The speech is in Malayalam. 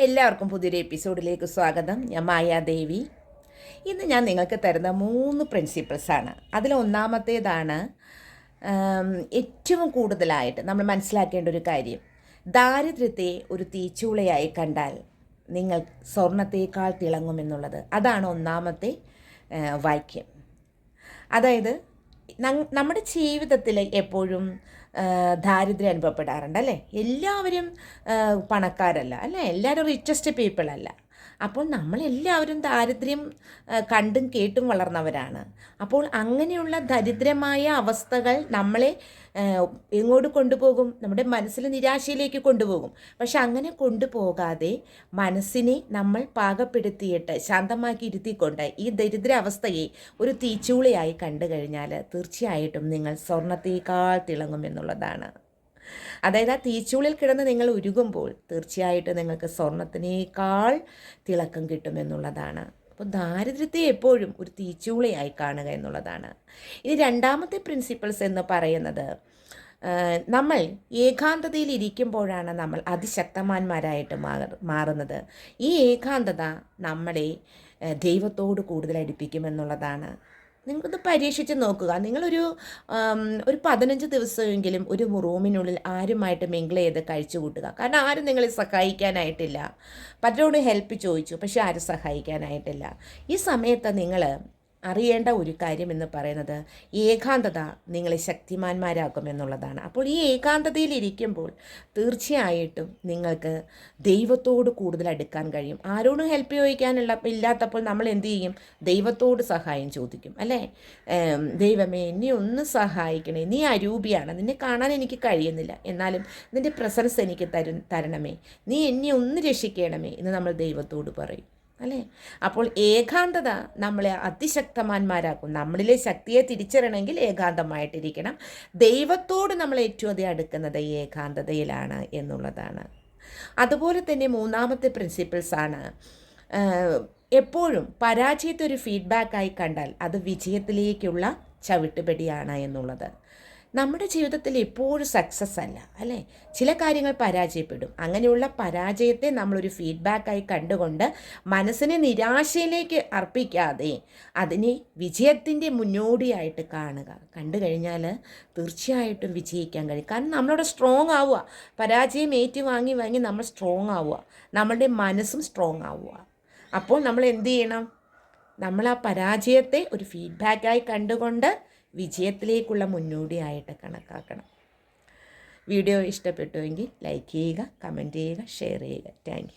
എല്ലാവർക്കും പുതിയൊരു എപ്പിസോഡിലേക്ക് സ്വാഗതം. ഞാൻ മായാദേവി ഇന്ന് ഞാൻ നിങ്ങൾക്ക് തരുന്ന മൂന്ന് പ്രിൻസിപ്പിൾസാണ് അതിൽ ഒന്നാമത്തേതാണ് ഏറ്റവും കൂടുതലായിട്ട് നമ്മൾ മനസ്സിലാക്കേണ്ട ഒരു കാര്യം. ദാരിദ്ര്യത്തെ ഒരു തീച്ചൂളയായി കണ്ടാൽ നിങ്ങൾ സ്വർണത്തേക്കാൾ തിളങ്ങുമെന്നുള്ളത് അതാണ് ഒന്നാമത്തെ വാക്യം. അതായത് നമ്മുടെ ജീവിതത്തിൽ എപ്പോഴും ദാരിദ്ര്യം അനുഭവപ്പെടാറുണ്ട് അല്ലേ? എല്ലാവരും പണക്കാരല്ല അല്ലേ? എല്ലാവരും റിച്ചസ്റ്റ് പീപ്പിൾ അല്ല. അപ്പോൾ നമ്മളെല്ലാവരും ദാരിദ്ര്യം കണ്ടും കേട്ടും വളർന്നവരാണ്. അപ്പോൾ അങ്ങനെയുള്ള ദരിദ്രമായ അവസ്ഥകൾ നമ്മളെ എങ്ങോട്ട് കൊണ്ടുപോകും നമ്മുടെ മനസ്സിൽ നിരാശയിലേക്ക് കൊണ്ടുപോകും. പക്ഷെ അങ്ങനെ കൊണ്ടുപോകാതെ മനസ്സിനെ നമ്മൾ പാകപ്പെടുത്തിയിട്ട് ശാന്തമാക്കി ഇരുത്തിക്കൊണ്ട് ഈ ദരിദ്ര അവസ്ഥയെ ഒരു തീച്ചൂളയായി കണ്ടു കഴിഞ്ഞാൽ തീർച്ചയായിട്ടും നിങ്ങൾ സ്വർണത്തേക്കാൾ തിളങ്ങുമെന്നുള്ളതാണ് അതായത് ആ തീച്ചൂളിൽ കിടന്ന് നിങ്ങൾ ഉരുകുമ്പോൾ തീർച്ചയായിട്ടും നിങ്ങൾക്ക് സ്വർണത്തിനേക്കാൾ തിളക്കം കിട്ടുമെന്നുള്ളതാണ് അപ്പോൾ ദാരിദ്ര്യത്തെ എപ്പോഴും ഒരു തീച്ചൂളയായി കാണുക എന്നുള്ളതാണ്. ഇനി രണ്ടാമത്തെ പ്രിൻസിപ്പിൾസ് എന്ന് പറയുന്നത് നമ്മൾ ഏകാന്തതയിൽ ഇരിക്കുമ്പോഴാണ് നമ്മൾ അതിശക്തമാന്മാരായിട്ട് മാറുന്നത്. ഈ ഏകാന്തത നമ്മളെ ദൈവത്തോട് കൂടുതൽ അടുപ്പിക്കുമെന്നുള്ളതാണ് നിങ്ങൾക്കൊന്ന് പരീക്ഷിച്ച് നോക്കുക. നിങ്ങളൊരു ഒരു പതിനഞ്ച് ദിവസമെങ്കിലും ഒരു റൂമിനുള്ളിൽ ആരുമായിട്ട് മിങ്കിൾ ചെയ്ത് കഴിച്ചു കൂട്ടുക. കാരണം ആരും നിങ്ങളെ സഹായിക്കാനായിട്ടില്ല. പലരോട് ഹെൽപ്പ് ചോദിച്ചു പക്ഷെ ആരും സഹായിക്കാനായിട്ടില്ല. ഈ സമയത്ത് നിങ്ങൾ അറിയേണ്ട ഒരു കാര്യം എന്ന് പറയുന്നത് ഏകാന്തത നിങ്ങളെ ശക്തിമാന്മാരാക്കും എന്നുള്ളതാണ്. അപ്പോൾ ഈ ഏകാന്തതയിൽ ഇരിക്കുമ്പോൾ തീർച്ചയായിട്ടും നിങ്ങൾക്ക് ദൈവത്തോട് കൂടുതൽ അടുക്കാൻ കഴിയും. ആരോടും ഹെൽപ്പ് ചോദിക്കാനുള്ള ഇല്ലാത്തപ്പോൾ നമ്മൾ എന്ത് ചെയ്യും? ദൈവത്തോട് സഹായം ചോദിക്കും അല്ലേ? ദൈവമേ എന്നെ ഒന്ന് സഹായിക്കണേ. നീ അരൂപിയാണ്. നിന്നെ കാണാൻ എനിക്ക് കഴിയുന്നില്ല. എന്നാലും നിന്റെ പ്രസൻസ് എനിക്ക് തരു തരണമേ. നീ എന്നെ ഒന്ന് രക്ഷിക്കണമേ എന്ന് നമ്മൾ ദൈവത്തോട് പറയും. അല്ലേ? അപ്പോൾ ഏകാന്തത നമ്മളെ അതിശക്തമാന്മാരാക്കും. നമ്മളിലെ ശക്തിയെ തിരിച്ചറിയണമെങ്കിൽ ഏകാന്തമായിട്ടിരിക്കണം. ദൈവത്തോട് നമ്മൾ ഏറ്റവും അധികം അടുക്കുന്നത് ഏകാന്തതയിലാണ് എന്നുള്ളതാണ്. അതുപോലെ തന്നെ മൂന്നാമത്തെ പ്രിൻസിപ്പിൾസാണ് എപ്പോഴും പരാജയത്തെ ഒരു ഫീഡ്ബാക്കായി കണ്ടാൽ അത് വിജയത്തിലേക്കുള്ള ചവിട്ടുപടിയാണ് എന്നുള്ളത്. നമ്മുടെ ജീവിതത്തിൽ എപ്പോഴും സക്സസ് അല്ല അല്ലേ? ചില കാര്യങ്ങൾ പരാജയപ്പെടും. അങ്ങനെയുള്ള പരാജയത്തെ നമ്മളൊരു ഫീഡ്ബാക്കായി കണ്ടുകൊണ്ട് മനസ്സിനെ നിരാശയിലേക്ക് അർപ്പിക്കാതെ അതിനെ വിജയത്തിന്റെ മുന്നോടിയായിട്ട് കാണുക. കണ്ടു കഴിഞ്ഞാൽ തീർച്ചയായിട്ടും വിജയിക്കാൻ കഴിയും. കാരണം നമ്മളവിടെ സ്ട്രോങ് ആവുക. പരാജയം ഏറ്റുവാങ്ങി വാങ്ങി നമ്മൾ സ്ട്രോങ് ആവുക. നമ്മളുടെ മനസ്സും സ്ട്രോങ് ആവുക. അപ്പോൾ നമ്മൾ എന്ത് ചെയ്യണം? നമ്മൾ ആ പരാജയത്തെ ഒരു ഫീഡ്ബാക്കായി കണ്ടുകൊണ്ട് വിജയത്തിലേക്കുള്ള മുന്നോടിയായിട്ട് കണക്കാക്കണം. വീഡിയോ ഇഷ്ടപ്പെട്ടുവെങ്കിൽ ലൈക്ക് ചെയ്യുക കമന്റ് ചെയ്യുക ഷെയർ ചെയ്യുക. താങ്ക്